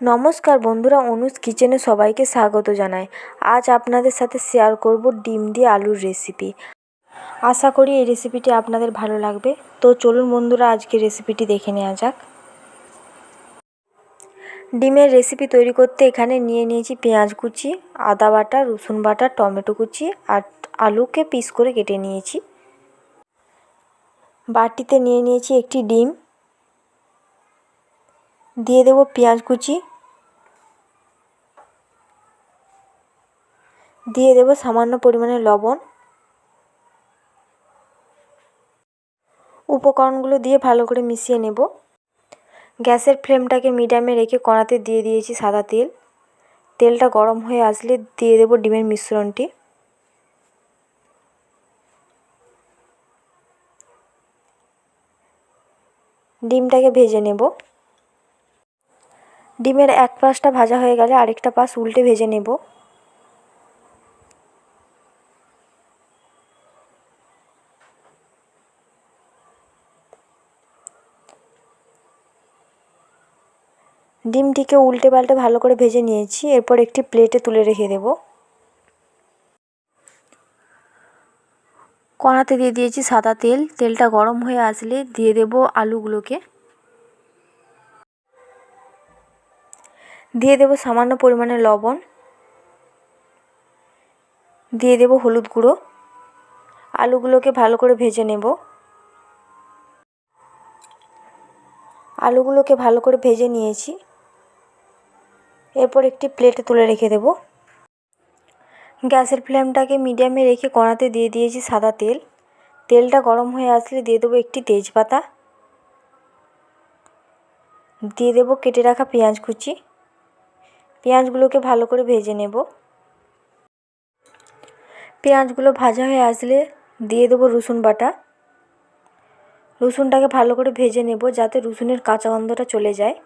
নমস্কার বন্ধুরা, অনুজ কিচেনে সবাইকে স্বাগত জানাই। আজ আপনাদের সাথে শেয়ার করব ডিম দিয়ে আলুর রেসিপি আশা করি এই রেসিপিটি আপনাদের ভালো লাগবে। তো চলুন বন্ধুরা আজকে রেসিপিটি দেখে নেওয়া যাক। ডিমের রেসিপি তৈরি করতে এখানে নিয়ে নিয়েছি পেঁয়াজ কুচি, আদা বাটা, রসুন বাটা, টমেটো কুচি আর আলুকে পিস করে কেটে নিয়েছি। বাটিতে নিয়ে নিয়েছি একটি ডিম। দিয়ে দেবো পেঁয়াজ কুচি। দিয়ে দেবো সামান্য পরিমাণে লবণ। উপকরণগুলো দিয়ে ভালো করে মিশিয়ে নেব। গ্যাসের ফ্লেমটাকে মিডিয়ামে রেখে কড়াতে দিয়ে দিয়েছি সাদা তেল। তেলটা গরম হয়ে আসলে দিয়ে দেবো ডিমের মিশ্রণটি। ডিমটাকে ভেজে নেব। ডিমের এক পাশটা ভাজা হয়ে গেলে আরেকটা পাশ উল্টে ভেজে নেব। ডিমটিকে উল্টে পাল্টে ভালো করে ভেজে নিয়েছি, এরপর একটি প্লেটে তুলে রেখে দেব। কড়াতে দিয়ে দিয়েছি সাদা তেল, তেলটা গরম হয়ে আসলে দিয়ে দেব আলুগুলোকে। দিয়ে দেব সামান্য পরিমাণে লবণ, দিয়ে দেব হলুদ গুঁড়ো, আলুগুলোকে ভালো করে ভেজে নেব। আলুগুলোকে ভালো করে ভেজে নিয়েছি। এরপর একটি প্লেটে তুলে রেখে দেব। গ্যাসের ফ্লেমটাকে মিডিয়ামে রেখে কড়াতে দিয়ে দিয়েছি সাদা তেল। তেলটা গরম হয়ে আসলে দিয়ে দেবো একটি তেজপাতা। দিয়ে দেবো কেটে রাখা পেঁয়াজ কুচি। পেঁয়াজগুলোকে ভালো করে ভেজে নেব। পেঁয়াজগুলো ভাজা হয়ে আসলে দিয়ে দেবো রসুন বাটা। রসুনটাকে ভালো করে ভেজে নেব যাতে রসুনের কাঁচা গন্ধটা চলে যায়।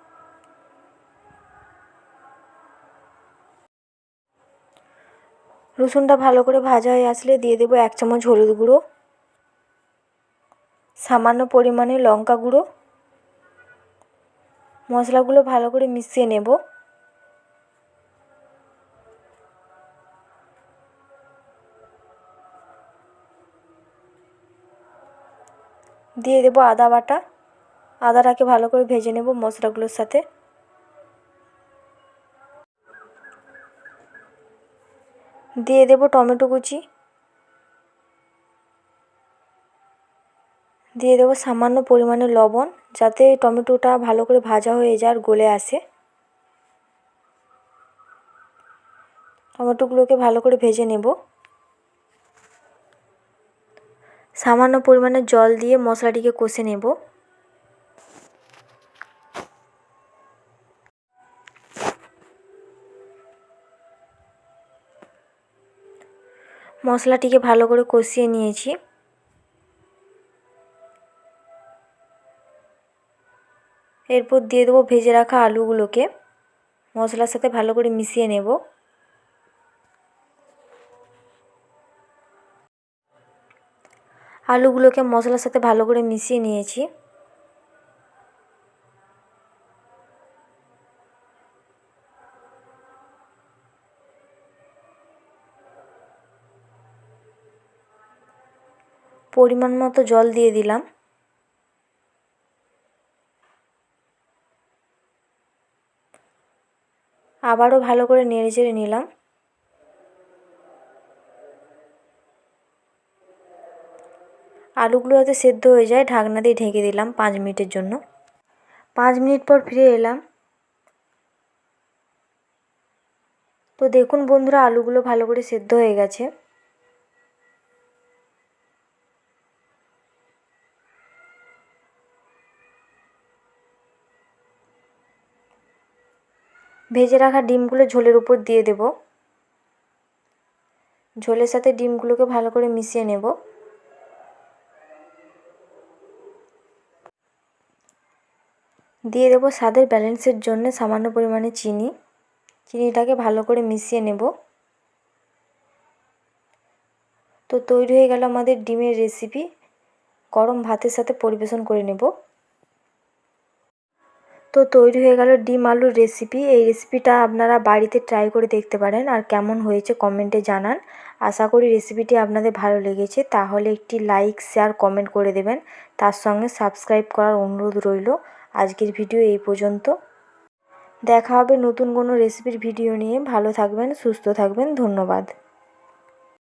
রসুনটা ভালো করে ভাজা হয়ে আসলে দিয়ে দেবো এক চামচ হলুদ গুঁড়ো, সামান্য পরিমাণে লঙ্কা গুঁড়ো। মশলাগুলো ভালো করে মিশিয়ে নেব। দিয়ে দেবো আদা বাটা। আদাটাকে ভালো করে ভেজে নেব মশলাগুলোর সাথে। দিয়ে দেবো টমেটো কুচি। দিয়ে দেবো সামান্য পরিমাণে লবণ, যাতে টমেটোটা ভালো করে ভাজা হয়ে যায় আর গলে আসে। টমেটোগুলোকে ভালো করে ভেজে নেব। সামান্য পরিমাণে জল দিয়ে মশলাটিকে কষে নেব। মশলাটিকে ভালো করে কষিয়ে নিয়েছি। এরপর দিয়ে দেবো ভেজে রাখা আলুগুলোকে। মশলার সাথে ভালো করে মিশিয়ে নেব। আলুগুলোকে মশলার সাথে ভালো করে মিশিয়ে নিয়েছি। পরিমাণ মতো জল দিয়ে দিলাম। আবারও ভালো করে নেড়ে চেড়ে নিলাম। আলুগুলো যাতে সেদ্ধ হয়ে যায়, ঢাকনা দিয়ে ঢেকে দিলাম পাঁচ মিনিটের জন্য। পাঁচ মিনিট পর ফিরে এলাম। তো দেখুন বন্ধুরা, আলুগুলো ভালো করে সেদ্ধ হয়ে গেছে। ভেজে রাখা ডিমগুলো ঝোলের উপর দিয়ে দেব। ঝোলের সাথে ডিমগুলোকে ভালো করে মিশিয়ে নেব। দিয়ে দেবো স্বাদের ব্যালেন্সের জন্য সামান্য পরিমাণে চিনি। চিনিটাকে ভালো করে মিশিয়ে নেব। তো তৈরি হয়ে গেল আমাদের ডিমের রেসিপি গরম ভাতের সাথে পরিবেশন করে নেব। তো তৈরি হয়ে গেল ডিম আলুর রেসিপি এই রেসিপিটা আপনারা বাড়িতে ট্রাই করে দেখতে পারেন আর কেমন হয়েছে কমেন্টে জানান। আশা করি রেসিপিটি আপনাদের ভালো লেগেছে। তাহলে একটি লাইক শেয়ার কমেন্ট করে দেবেন। তার সঙ্গে সাবস্ক্রাইব করার অনুরোধ রইল। আজকের ভিডিও এই পর্যন্ত। দেখা হবে নতুন কোনো রেসিপির ভিডিও নিয়ে। ভালো থাকবেন, সুস্থ থাকবেন। ধন্যবাদ।